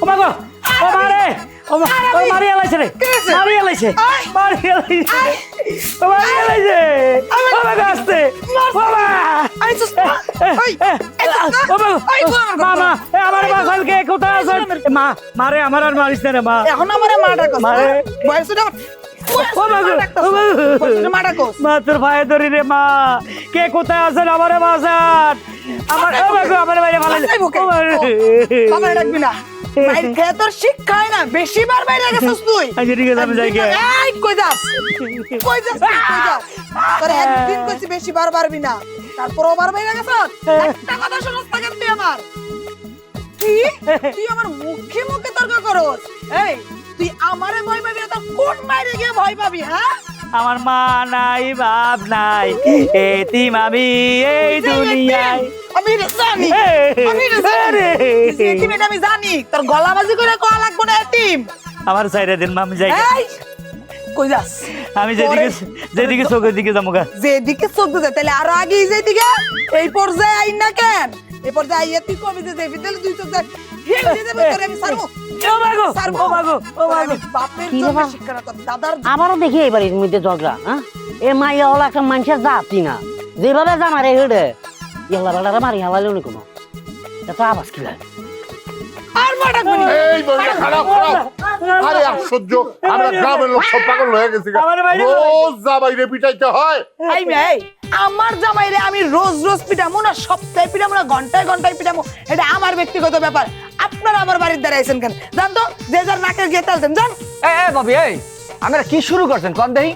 ও মা গো! ও মা রে! ও মা ও মারি এলাইছে রে! হয়েছে? মারি এলাইছে আয়। মারি এলাইছে ও মারি এলাইছে ও মা গো আসতে ও মা! আই সুস ওই ও মা ওই মা! মা আমার বাসাল কে কোথায় আছেন মা! মারে আমার আর মারিস না রে মা! এখন আমারে মা ডাকস মারে। বয়সটা ও মা গো, ও মা গো। মা মা তোর ভাই ধরি রে মা! কে কোথায় আছেন? আমারে বাসান আমার আমার বাইরে ভালো? আমার ডাকবি না। মাইর খেয়ে তোর না বেশি বার বাইরে গেছিস তুই। আচ্ছা ঠিক আছে আমি যাই গে। এই কই যাস? কই যাস কই যাস? তোর একদিন কইছি বেশি বার পারবি না তারপরও বার বাইরে গেছিস একটা কথা শুনস না কেন তুই আমার? তুই তুই আমার মুখে মুখে তর্ক করস? এই তুই আমারে ভয় পাবি না তো কোন মাইরে গিয়ে ভয় পাবি হ্যাঁ? আমার মা নাই বাপ নাই। এতিম আমি এই দুনিয়ায়। আমি জানি আমি জানি। এতিম আমি জানি? তোর গলাবাজি করে কয়া লাগবো না এতিম? আমার সাইডে দিন মা, আমি যাই। কই যাস? আমি যেদিকে যেদিকে চোখের দিকে যাব যেদিকে চোখ দিতে তাহলে আরও আগে যেদিকে এই পর্যায়ে আইন না কেন? এই পর্যায়ে আইয়া তুই কবি যে যাবি? তাহলে দুই চোখ দেখ হেল দিয়ে দেবে তোরে আমি সারবো ও মাগো ও মাগো ও মাগো। বাপের জন্য শিক্ষা না দাদার আমারও দেখি এবার এর মধ্যে ঝগড়া হ্যাঁ? এ মাইয়া হলো একটা মানুষের জাতি না। যেভাবে জামারে হেডে ইয়াল্লা বেলারে মারি হালাইলো নি কোনো। এত আবাস কি লাগে আর এই খারাপ খারাপ। আমরা গ্রামের লোক সব পাগল হয়ে গেছি রোজ যা বাইরে পিটাইতে হয়। এই আমার জামাইরে আমি রোজ রোজ পিটামো না সপ্তাহে পিটামো না ঘন্টায় ঘন্টায় পিটামো। এটা আমার ব্যক্তিগত ব্যাপার। আপনারা আমার বাড়ির দ্বারা আইছেন কেন? জান তো যে যার নাকের গিয়ে তালছেন জান। এ বাবি এই আমরা কি শুরু করছেন? কন দেহি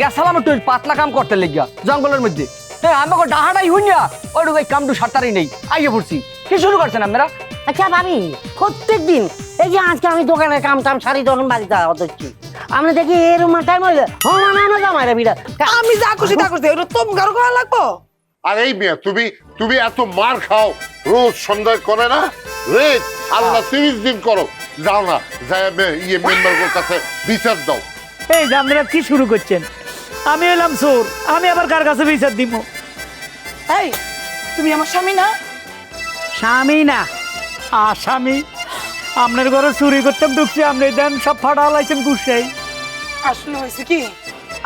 গেছালাম একটু পাতলা কাম করতে লেগিয়া জঙ্গলের মধ্যে। হ্যাঁ আমাকে ডাহাটাই হইয়া ওই কামটু সারতারই নেই। আইয়ে পড়ছি। কি শুরু করছেন আমরা আচ্ছা ভাবি? প্রত্যেক দিন এই যে আজকে আমি দোকানে কাম টাম সারি তখন বাড়িতে হচ্ছি আমি দেখি এর এরকম টাইম হইলে হমানো জামাইরে বিরা আমি যা খুশি তা করছি ওটা তোম গারো করা লাগবো? আর এই মেয়ে তুমি তুমি এত মার খাও রোজ সন্ধ্যায় করে না? রেট আল্লাহ তিরিশ দিন করো। যাও না যাই মে- ইয়ে মেম্বারের কাছে বিচার দাও। এই যে আপনারা কি শুরু করছেন? আমি এলাম চোর আমি আবার কার কাছে বিচার দিব? এই তুমি আমার স্বামী না? স্বামী না। আসামি। আপনার ঘরে চুরি করতে ঢুকছি আপনি দেন সব ফাটা লাইছেন গুসাই আসলে হয়েছে কি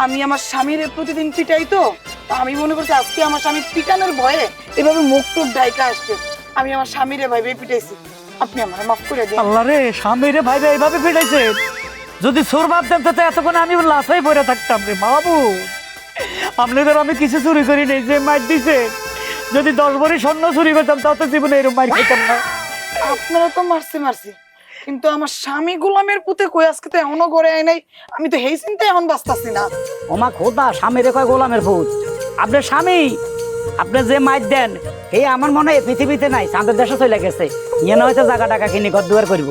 আমি আমার স্বামীর প্রতিদিন পিটাই তো তা আমি মনে করছি আজকে আমার স্বামী পিটানোর ভয়ে এভাবে মুখ টুক ডাইকা আসছে। আমি আমার স্বামীরে ভাইবে পিটাইছি। আপনি আমার মাফ করে দিন। আল্লাহ রে স্বামী রে ভাই এইভাবে ফিটাইছে যদি চোর ভাবতেন তো এতক্ষণ আমি লাশাই পরে থাকতাম রে বাবু। আপনাদের আমি কিছু চুরি করি নেই যে মার দিছে। যদি দশ ভরি স্বর্ণ চুরি করতাম তাও তো জীবনে এরকম মার খেতাম না। আপনারা তো মারছে মারছে। কিন্তু আমার স্বামী গোলামের পুতে কই? আজকে তো এমনও করে আয় নাই। আমি তো হেই চিন্তা এখন বাঁচতাছি না। ওমা খোদা, স্বামী রে কয় গোলামের পুত। আপনার স্বামী আপনি যে মাইর দেন, এই আমার মনে হয় পৃথিবীতে নাই, চাঁদের দেশে চলে গেছে। ইয়ে না হয়তো জায়গা টাকা কিনে ঘর দুয়ার করব।